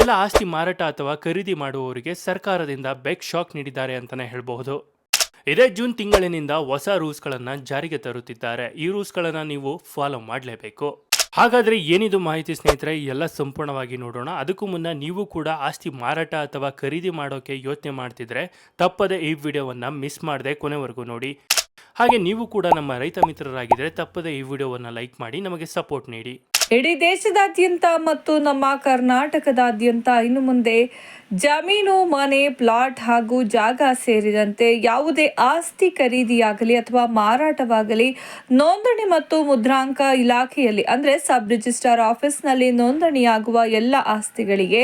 ಎಲ್ಲ ಆಸ್ತಿ ಮಾರಾಟ ಅಥವಾ ಖರೀದಿ ಮಾಡುವವರಿಗೆ ಸರ್ಕಾರದಿಂದ ಬೆಗ್ ಶಾಕ್ ನೀಡಿದ್ದಾರೆ ಅಂತಾನೆ ಹೇಳಬಹುದು. ಇದೇ ಜೂನ್ ತಿಂಗಳಿನಿಂದ ಹೊಸ ರೂಲ್ಸ್ಗಳನ್ನು ಜಾರಿಗೆ ತರುತ್ತಿದ್ದಾರೆ. ಈ ರೂಲ್ಸ್ಗಳನ್ನು ನೀವು ಫಾಲೋ ಮಾಡಲೇಬೇಕು. ಹಾಗಾದ್ರೆ ಏನಿದು ಮಾಹಿತಿ ಸ್ನೇಹಿತರೆ? ಎಲ್ಲ ಸಂಪೂರ್ಣವಾಗಿ ನೋಡೋಣ. ಅದಕ್ಕೂ ಮುನ್ನ ನೀವು ಕೂಡ ಆಸ್ತಿ ಮಾರಾಟ ಅಥವಾ ಖರೀದಿ ಮಾಡೋಕೆ ಯೋಚನೆ ಮಾಡ್ತಿದ್ರೆ ತಪ್ಪದೆ ಈ ವಿಡಿಯೋವನ್ನು ಮಿಸ್ ಮಾಡದೆ ಕೊನೆವರೆಗೂ ನೋಡಿ. ಹಾಗೆ ನೀವು ಕೂಡ ನಮ್ಮ ರೈತ ಮಿತ್ರರಾಗಿದ್ದರೆ ತಪ್ಪದೆ ಈ ವಿಡಿಯೋವನ್ನು ಲೈಕ್ ಮಾಡಿ, ನಮಗೆ ಸಪೋರ್ಟ್ ನೀಡಿ. ಇಡೀ ದೇಶದಾದ್ಯಂತ ಮತ್ತು ನಮ್ಮ ಕರ್ನಾಟಕದಾದ್ಯಂತ ಇನ್ನು ಮುಂದೆ ಜಮೀನು, ಮನೆ, ಪ್ಲಾಟ್ ಹಾಗೂ ಜಾಗ ಸೇರಿದಂತೆ ಯಾವುದೇ ಆಸ್ತಿ ಖರೀದಿಯಾಗಲಿ ಅಥವಾ ಮಾರಾಟವಾಗಲಿ ನೋಂದಣಿ ಮತ್ತು ಮುದ್ರಾಂಕ ಇಲಾಖೆಯಲ್ಲಿ, ಅಂದರೆ ಸಬ್ ರಿಜಿಸ್ಟ್ರಾರ್ ಆಫೀಸ್ನಲ್ಲಿ ನೋಂದಣಿಯಾಗುವ ಎಲ್ಲ ಆಸ್ತಿಗಳಿಗೆ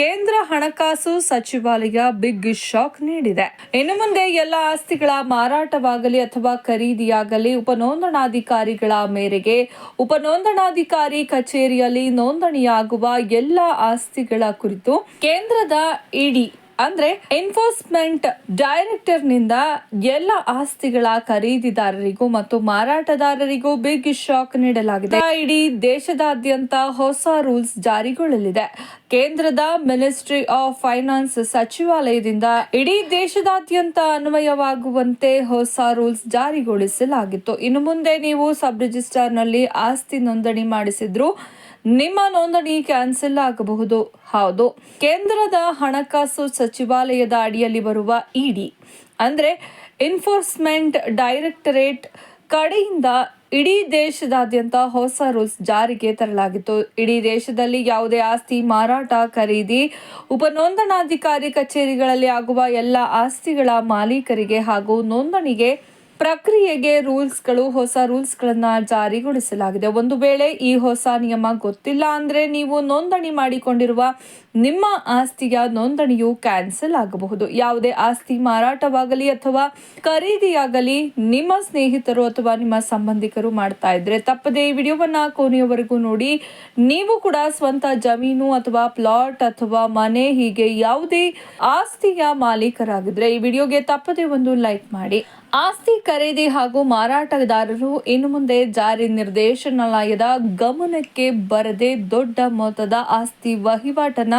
ಕೇಂದ್ರ ಹಣಕಾಸು ಸಚಿವಾಲಯ ಬಿಗ್ ಶಾಕ್ ನೀಡಿದೆ. ಇನ್ನು ಮುಂದೆ ಎಲ್ಲ ಆಸ್ತಿಗಳ ಮಾರಾಟವಾಗಲಿ ಅಥವಾ ಖರೀದಿಯಾಗಲಿ ಉಪನೋಂದಣಾಧಿಕಾರಿಗಳ ಮೇರೆಗೆ ಉಪನೋಂದಣಾಧಿಕಾರಿ ಕಚೇರಿಯಲ್ಲಿ ನೋಂದಣಿಯಾಗುವ ಎಲ್ಲ ಆಸ್ತಿಗಳ ಕುರಿತು ಕೇಂದ್ರದ ಇಡಿ, ಅಂದ್ರೆ ಎನ್ಫೋರ್ಸ್ಮೆಂಟ್ ಡೈರೆಕ್ಟರ್ನಿಂದ ಎಲ್ಲ ಆಸ್ತಿಗಳ ಖರೀದಿದಾರರಿಗೂ ಮತ್ತು ಮಾರಾಟಗಾರರಿಗೂ ಬಿಗ್ ಶಾಕ್ ನೀಡಲಾಗಿದೆ. ಇಡೀ ದೇಶದಾದ್ಯಂತ ಹೊಸ ರೂಲ್ಸ್ ಜಾರಿಗೊಳ್ಳಲಿದೆ. ಕೇಂದ್ರದ ಮಿನಿಸ್ಟ್ರಿ ಆಫ್ ಫೈನಾನ್ಸ್ ಸಚಿವಾಲಯದಿಂದ ಇಡೀ ದೇಶದಾದ್ಯಂತ ಅನ್ವಯವಾಗುವಂತೆ ಹೊಸ ರೂಲ್ಸ್ ಜಾರಿಗೊಳಿಸಲಾಗಿತ್ತು. ಇನ್ನು ಮುಂದೆ ನೀವು ಸಬ್ ರಿಜಿಸ್ಟರ್ನಲ್ಲಿ ಆಸ್ತಿ ನೋಂದಣಿ ಮಾಡಿಸಿದ್ರು ನಿಮ್ಮ ನೋಂದಣಿ ಕ್ಯಾನ್ಸಲ್ ಆಗಬಹುದು. ಹೌದು. ಕೇಂದ್ರದ ಹಣಕಾಸು ಸಚಿವಾಲಯದ ಅಡಿಯಲ್ಲಿ ಬರುವ ಇಡಿ, ಅಂದ್ರೆ ಎನ್ಫೋರ್ಸ್ಮೆಂಟ್ ಡೈರೆಕ್ಟರೇಟ್ ಕಡೆಯಿಂದ ಇಡೀ ದೇಶದಾದ್ಯಂತ ಹೊಸ ರೂಲ್ಸ್ ಜಾರಿಗೆ ತರಲಾಗಿತ್ತು. ಇಡೀ ದೇಶದಲ್ಲಿ ಯಾವುದೇ ಆಸ್ತಿ ಮಾರಾಟ ಖರೀದಿ, ಉಪನೋಂದಣಾಧಿಕಾರಿ ಕಚೇರಿಗಳಲ್ಲಿ ಆಗುವ ಎಲ್ಲ ಆಸ್ತಿಗಳ ಮಾಲೀಕರಿಗೆ ಹಾಗೂ ನೋಂದಣಿಗೆ ಪ್ರಕ್ರಿಯೆಗೆ ರೂಲ್ಸ್ಗಳು, ಹೊಸ ರೂಲ್ಸ್ಗಳನ್ನು ಜಾರಿಗೊಳಿಸಲಾಗಿದೆ. ಒಂದು ವೇಳೆ ಈ ಹೊಸ ನಿಯಮ ಗೊತ್ತಿಲ್ಲ ಅಂದ್ರೆ ನೀವು ನೋಂದಣಿ ಮಾಡಿಕೊಂಡಿರುವ ನಿಮ್ಮ ಆಸ್ತಿಯ ನೋಂದಣಿಯು ಕ್ಯಾನ್ಸಲ್ ಆಗಬಹುದು. ಯಾವುದೇ ಆಸ್ತಿ ಮಾರಾಟವಾಗಲಿ ಅಥವಾ ಖರೀದಿಯಾಗಲಿ ನಿಮ್ಮ ಸ್ನೇಹಿತರು ಅಥವಾ ನಿಮ್ಮ ಸಂಬಂಧಿಕರು ಮಾಡ್ತಾ ಇದ್ರೆ ತಪ್ಪದೆ ಈ ವಿಡಿಯೋವನ್ನ ಕೊನೆಯವರೆಗೂ ನೋಡಿ. ನೀವು ಕೂಡ ಸ್ವಂತ ಜಮೀನು ಅಥವಾ ಪ್ಲಾಟ್ ಅಥವಾ ಮನೆ ಹೀಗೆ ಯಾವುದೇ ಆಸ್ತಿಯ ಮಾಲೀಕರಾಗಿದ್ರೆ ಈ ವಿಡಿಯೋಗೆ ತಪ್ಪದೆ ಒಂದು ಲೈಕ್ ಮಾಡಿ. ಆಸ್ತಿ ಖರೀದಿ ಹಾಗೂ ಮಾರಾಟಗಾರರು ಇನ್ನು ಮುಂದೆ ಜಾರಿ ನಿರ್ದೇಶನಾಲಯದ ಗಮನಕ್ಕೆ ಬರದೆ ದೊಡ್ಡ ಮೊತ್ತದ ಆಸ್ತಿ ವಹಿವಾಟನ್ನ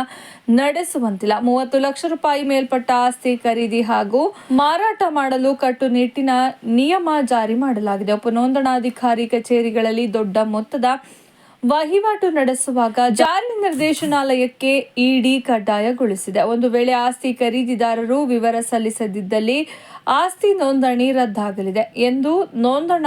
ನಡೆಸುವಂತಿಲ್ಲ. ಮೂವತ್ತು ಲಕ್ಷ ರೂಪಾಯಿ ಮೇಲ್ಪಟ್ಟ ಆಸ್ತಿ ಖರೀದಿ ಹಾಗೂ ಮಾರಾಟ ಮಾಡಲು ಕಟ್ಟುನಿಟ್ಟಿನ ನಿಯಮ ಜಾರಿ ಮಾಡಲಾಗಿದೆ. ಉಪನೋಂದಣಾಧಿಕಾರಿ ಕಚೇರಿಗಳಲ್ಲಿ ದೊಡ್ಡ ಮೊತ್ತದ ವಹಿವಾಟು ನಡೆಸುವಾಗ ಜಾರಿ ನಿರ್ದೇಶನಾಲಯಕ್ಕೆ ಇಡಿ ಕಡ್ಡಾಯಗೊಳಿಸಿದೆ. ಒಂದು ವೇಳೆ ಆಸ್ತಿ ಖರೀದಿದಾರರು ವಿವರ ಸಲ್ಲಿಸದಿದ್ದಲ್ಲಿ ಆಸ್ತಿ ನೋಂದಣಿ ರದ್ದಾಗಲಿದೆ ಎಂದು ನೋಂದಣ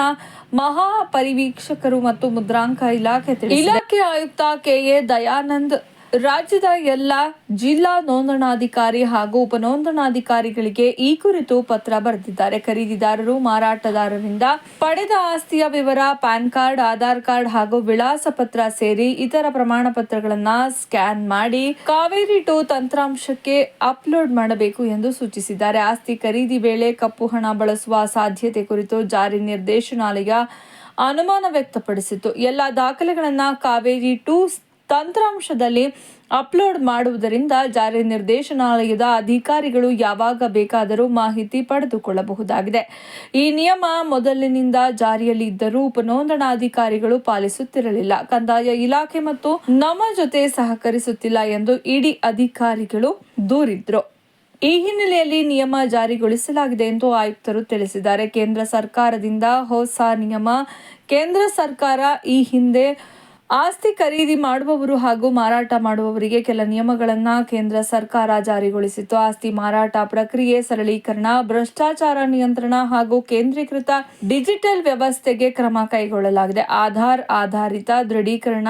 ಮಹಾಪರಿವೀಕ್ಷಕರು ಮತ್ತು ಮುದ್ರಾಂಕ ಇಲಾಖೆ ಇಲಾಖೆ ಆಯುಕ್ತ ಕೆಎ ದಯಾನಂದ್ ರಾಜ್ಯದ ಎಲ್ಲ ಜಿಲ್ಲಾ ನೋಂದಣಾಧಿಕಾರಿ ಹಾಗೂ ಉಪನೋಂದಣಾಧಿಕಾರಿಗಳಿಗೆ ಈ ಕುರಿತು ಪತ್ರ ಬರೆದಿದ್ದಾರೆ. ಖರೀದಿದಾರರು ಮಾರಾಟದಾರರಿಂದ ಪಡೆದ ಆಸ್ತಿಯ ವಿವರ, ಪ್ಯಾನ್ ಕಾರ್ಡ್, ಆಧಾರ್ ಕಾರ್ಡ್ ಹಾಗೂ ವಿಳಾಸ ಪತ್ರ ಸೇರಿ ಇತರ ಪ್ರಮಾಣ ಪತ್ರಗಳನ್ನ ಸ್ಕ್ಯಾನ್ ಮಾಡಿ ಕಾವೇರಿ ಟು ತಂತ್ರಾಂಶಕ್ಕೆ ಅಪ್ಲೋಡ್ ಮಾಡಬೇಕು ಎಂದು ಸೂಚಿಸಿದ್ದಾರೆ. ಆಸ್ತಿ ಖರೀದಿ ವೇಳೆ ಕಪ್ಪು ಹಣ ಬಳಸುವ ಸಾಧ್ಯತೆ ಕುರಿತು ಜಾರಿ ನಿರ್ದೇಶನಾಲಯ ಅನುಮಾನ ವ್ಯಕ್ತಪಡಿಸಿತು ಎಲ್ಲ ದಾಖಲೆಗಳನ್ನ ಕಾವೇರಿ ಟು ತಂತ್ರಾಂಶದಲ್ಲಿ ಅಪ್ಲೋಡ್ ಮಾಡುವುದರಿಂದ ಜಾರಿ ನಿರ್ದೇಶನಾಲಯದ ಅಧಿಕಾರಿಗಳು ಯಾವಾಗ ಬೇಕಾದರೂ ಮಾಹಿತಿ ಪಡೆದುಕೊಳ್ಳಬಹುದಾಗಿದೆ. ಈ ನಿಯಮ ಮೊದಲಿನಿಂದ ಜಾರಿಯಲ್ಲಿ ಇದ್ದರೂ ಉಪನೋಂದಣಾಧಿಕಾರಿಗಳು ಪಾಲಿಸುತ್ತಿರಲಿಲ್ಲ. ಕಂದಾಯ ಇಲಾಖೆ ಮತ್ತು ನಮ್ಮ ಜೊತೆ ಸಹಕರಿಸುತ್ತಿಲ್ಲ ಎಂದು ಇಡಿ ಅಧಿಕಾರಿಗಳು ದೂರಿದ್ರು. ಈ ಹಿನ್ನೆಲೆಯಲ್ಲಿ ನಿಯಮ ಜಾರಿಗೊಳಿಸಲಾಗಿದೆ ಎಂದು ಆಯುಕ್ತರು ತಿಳಿಸಿದ್ದಾರೆ. ಕೇಂದ್ರ ಸರ್ಕಾರದಿಂದ ಹೊಸ ನಿಯಮ, ಕೇಂದ್ರ ಸರ್ಕಾರ ಈ ಹಿಂದೆ ಆಸ್ತಿ ಖರೀದಿ ಮಾಡುವವರು ಹಾಗೂ ಮಾರಾಟ ಮಾಡುವವರಿಗೆ ಕೆಲ ನಿಯಮಗಳನ್ನು ಕೇಂದ್ರ ಸರ್ಕಾರ ಜಾರಿಗೊಳಿಸಿತ್ತು. ಆಸ್ತಿ ಮಾರಾಟ ಪ್ರಕ್ರಿಯೆ ಸರಳೀಕರಣ, ಭ್ರಷ್ಟಾಚಾರ ನಿಯಂತ್ರಣ ಹಾಗೂ ಕೇಂದ್ರೀಕೃತ ಡಿಜಿಟಲ್ ವ್ಯವಸ್ಥೆಗೆ ಕ್ರಮ ಕೈಗೊಳ್ಳಲಾಗಿದೆ. ಆಧಾರ್ ಆಧಾರಿತ ದೃಢೀಕರಣ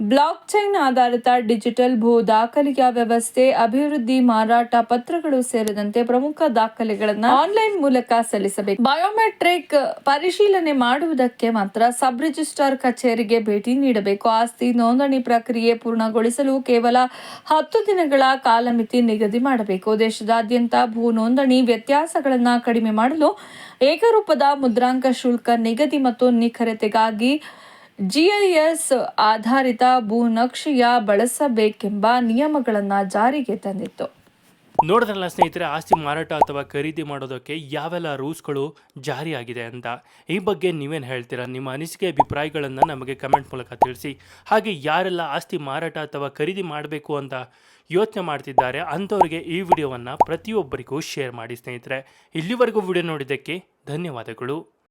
ಬ್ಲಾಕ್ ಚೈನ್ ಆಧಾರಿತ ಡಿಜಿಟಲ್ ಭೂ ದಾಖಲೆಯ ವ್ಯವಸ್ಥೆ, ಅಭಿವೃದ್ಧಿ ಮಾರಾಟ ಪತ್ರಗಳು ಸೇರಿದಂತೆ ಪ್ರಮುಖ ದಾಖಲೆಗಳನ್ನು ಆನ್ಲೈನ್ ಮೂಲಕ ಸಲ್ಲಿಸಬೇಕು. ಬಯೋಮೆಟ್ರಿಕ್ ಪರಿಶೀಲನೆ ಮಾಡುವುದಕ್ಕೆ ಮಾತ್ರ ಸಬ್ ರಿಜಿಸ್ಟ್ರಾರ್ ಕಚೇರಿಗೆ ಭೇಟಿ ನೀಡಬೇಕು. ಆಸ್ತಿ ನೋಂದಣಿ ಪ್ರಕ್ರಿಯೆ ಪೂರ್ಣಗೊಳಿಸಲು ಕೇವಲ ಹತ್ತು ದಿನಗಳ ಕಾಲಮಿತಿ ನಿಗದಿ ಮಾಡಬೇಕು. ದೇಶದಾದ್ಯಂತ ಭೂ ನೋಂದಣಿ ವ್ಯತ್ಯಾಸಗಳನ್ನು ಕಡಿಮೆ ಮಾಡಲು ಏಕರೂಪದ ಮುದ್ರಾಂಕ ಶುಲ್ಕ ನಿಗದಿ ಮತ್ತು ನಿಖರತೆಗಾಗಿ ಜಿಐಎಸ್ ಆಧಾರಿತ ಭೂನಕ್ಷೆಯ ಬಳಸಬೇಕೆಂಬ ನಿಯಮಗಳನ್ನು ಜಾರಿಗೆ ತಂದಿತ್ತು. ನೋಡಿದ್ರಲ್ಲ ಸ್ನೇಹಿತರೆ, ಆಸ್ತಿ ಮಾರಾಟ ಅಥವಾ ಖರೀದಿ ಮಾಡೋದಕ್ಕೆ ಯಾವೆಲ್ಲ ರೂಲ್ಸ್ಗಳು ಜಾರಿಯಾಗಿದೆ ಅಂತ. ಈ ಬಗ್ಗೆ ನೀವೇನು ಹೇಳ್ತೀರಾ? ನಿಮ್ಮ ಅನಿಸಿಕೆ, ಅಭಿಪ್ರಾಯಗಳನ್ನು ನಮಗೆ ಕಮೆಂಟ್ ಮೂಲಕ ತಿಳಿಸಿ. ಹಾಗೆ ಯಾರೆಲ್ಲ ಆಸ್ತಿ ಮಾರಾಟ ಅಥವಾ ಖರೀದಿ ಮಾಡಬೇಕು ಅಂತ ಯೋಚನೆ ಮಾಡ್ತಿದ್ದಾರೆ, ಅಂಥವ್ರಿಗೆ ಈ ವಿಡಿಯೋವನ್ನು ಪ್ರತಿಯೊಬ್ಬರಿಗೂ ಶೇರ್ ಮಾಡಿ ಸ್ನೇಹಿತರೆ. ಇಲ್ಲಿವರೆಗೂ ವಿಡಿಯೋ ನೋಡಿದ್ದಕ್ಕೆ ಧನ್ಯವಾದಗಳು.